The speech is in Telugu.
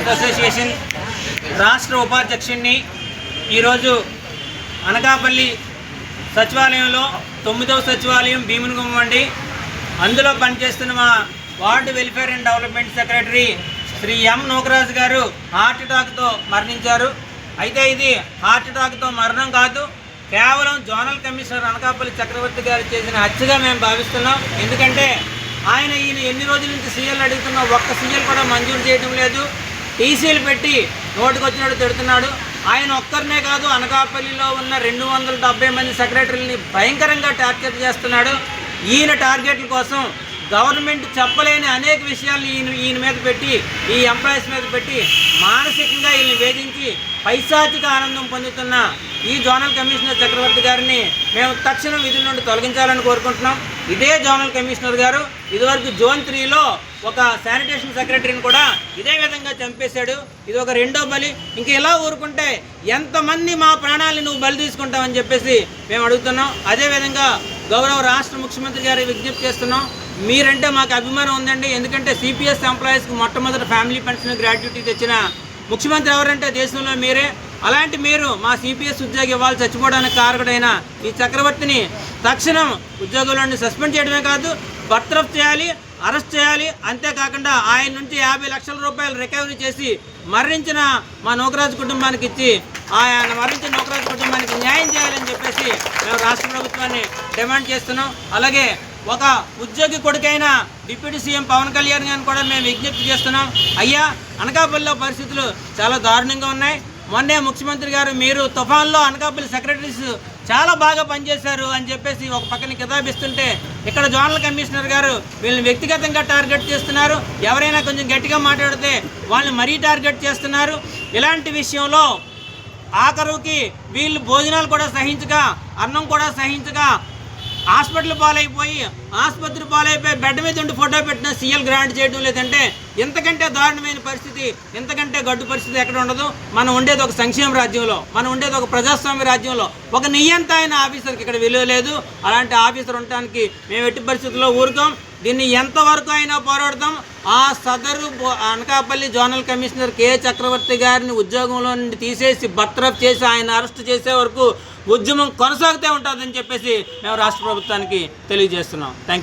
ఎంప్లాయీస్ అసోసియేషన్ రాష్ట్ర ఉపాధ్యక్షుడిని ఈరోజు అనకాపల్లి సచివాలయంలో తొమ్మిదవ సచివాలయం భీమునిగుమ్మ అండి అందులో పనిచేస్తున్న మా ward welfare and development secretary Shri M Nookaraju garu heart అటాక్తో మరణించారు. అయితే ఇది హార్ట్ అటాక్తో మరణం కాదు కేవలం జోనల్ కమిషనర్ అనకాపల్లి చక్రవర్తి గారు చేసిన హత్యగా మేము భావిస్తున్నాం. ఎందుకంటే ఆయన ఈయన ఎన్ని రోజుల నుంచి సీఎల్ అడుగుతున్నా ఒక్క సీఎల్ కూడా మంజూరు చేయడం లేదు. టీసీలు పెట్టి నోటికి వచ్చినట్టు తిడుతున్నాడు. ఆయన ఒక్కరినే కాదు అనకాపల్లిలో ఉన్న రెండు వందల డెబ్బై మంది సెక్రటరీలని భయంకరంగా టార్గెట్ చేస్తున్నాడు. ఈయన టార్గెట్ల కోసం గవర్నమెంట్ చెప్పలేని అనేక విషయాలు ఈయన ఈయన మీద పెట్టి ఈ ఎంప్లాయీస్ మీద పెట్టి మానసికంగా వీళ్ళని వేధించి పైశాచిక ఆనందం పొందుతున్న ఈ జోనల్ కమిషనర్ చక్రవర్తి గారిని మేము తక్షణం విధుల నుండి తొలగించాలని కోరుకుంటున్నాం. ఇదే జోనల్ కమిషనర్ గారు ఇదివరకు జోన్ త్రీలో ఒక శానిటేషన్ సెక్రటరీని కూడా ఇదే విధంగా చంపేశాడు. ఇది ఒక రెండో బలి. ఇంక ఇలా ఊరుకుంటే ఎంతమంది మా ప్రాణాలని నువ్వు బలి తీసుకుంటావని చెప్పేసి మేము అడుగుతున్నాం. అదేవిధంగా గౌరవ రాష్ట్ర ముఖ్యమంత్రి గారి విజ్ఞప్తి చేస్తున్నాం. మీరంటే మాకు అభిమానం ఉందండి. ఎందుకంటే సిపిఎస్ ఎంప్లాయీస్కి మొట్టమొదటి ఫ్యామిలీ పెన్షన్ గ్రాట్యుటీ తెచ్చిన ముఖ్యమంత్రి ఎవరంటే దేశంలో మీరే. అలాంటి మీరు మా సిపిఎస్ ఉద్యోగి ఇవ్వాలి చచ్చిపోవడానికి కారకుడైన ఈ చక్రవర్తిని తక్షణం ఉద్యోగులను సస్పెండ్ చేయడమే కాదు బర్తరఫ్ చేయాలి అరెస్ట్ చేయాలి. అంతేకాకుండా ఆయన నుంచి యాభై లక్షల రూపాయలు రికవరీ చేసి మరణించిన మా నోకరాజు కుటుంబానికి ఇచ్చి ఆయన మరణించిన నౌకరాజు కుటుంబానికి న్యాయం చేయాలని చెప్పేసి మేము రాష్ట్ర ప్రభుత్వాన్ని డిమాండ్ చేస్తున్నాం. అలాగే ఒక ఉద్యోగి కొడుకైన డిప్యూటీ సీఎం పవన్ కళ్యాణ్ గారిని కూడా మేము విజ్ఞప్తి చేస్తున్నాం. అయ్యా అనకాపల్లిలో పరిస్థితులు చాలా దారుణంగా ఉన్నాయి. మొన్నే ముఖ్యమంత్రి గారు మీరు తుఫాన్లో అనకాపల్లి సెక్రటరీస్ చాలా బాగా పనిచేశారు అని చెప్పేసి ఒక పక్కన కితాబిస్తుంటే ఇక్కడ జోనల్ కమిషనర్ గారు వీళ్ళని వ్యక్తిగతంగా టార్గెట్ చేస్తున్నారు. ఎవరైనా కొంచెం గట్టిగా మాట్లాడితే వాళ్ళని మరీ టార్గెట్ చేస్తున్నారు. ఇలాంటి విషయంలో ఆఖరుకి వీళ్ళు భోజనాలు కూడా సహించగా అన్నం కూడా సహించగా హాస్పిటల్ పాలైపోయి ఆసుపత్రి పాలైపోయి బెడ్ మీద ఉండి ఫోటో పెట్టిన సీఎల్ గ్రాంట్ చేయడం లేదంటే ఇంతకంటే దారుణమైన పరిస్థితి ఇంతకంటే గడ్డు పరిస్థితి ఎక్కడ ఉండదు. మనం ఉండేది ఒక సంక్షేమ రాజ్యంలో మనం ఉండేది ఒక ప్రజాస్వామ్య రాజ్యంలో. ఒక నియంత ఆఫీసర్కి ఇక్కడ విలువ లేదు. అలాంటి ఆఫీసర్ ఉండటానికి మేము ఎట్టి పరిస్థితుల్లో ఊరుకోం. దీన్ని ఎంతవరకు అయినా పోరాడతాం. ఆ సదరు Anakapalli zonal commissioner K. Chakravarthi గారిని ఉద్యోగంలో నుండి తీసేసి బర్తరఫ్ చేసి ఆయన అరెస్ట్ చేసే వరకు ఉద్యమం కొనసాగుతూ ఉంటుందని చెప్పేసి మేము రాష్ట్ర ప్రభుత్వానికి తెలియజేస్తున్నాం. Thank you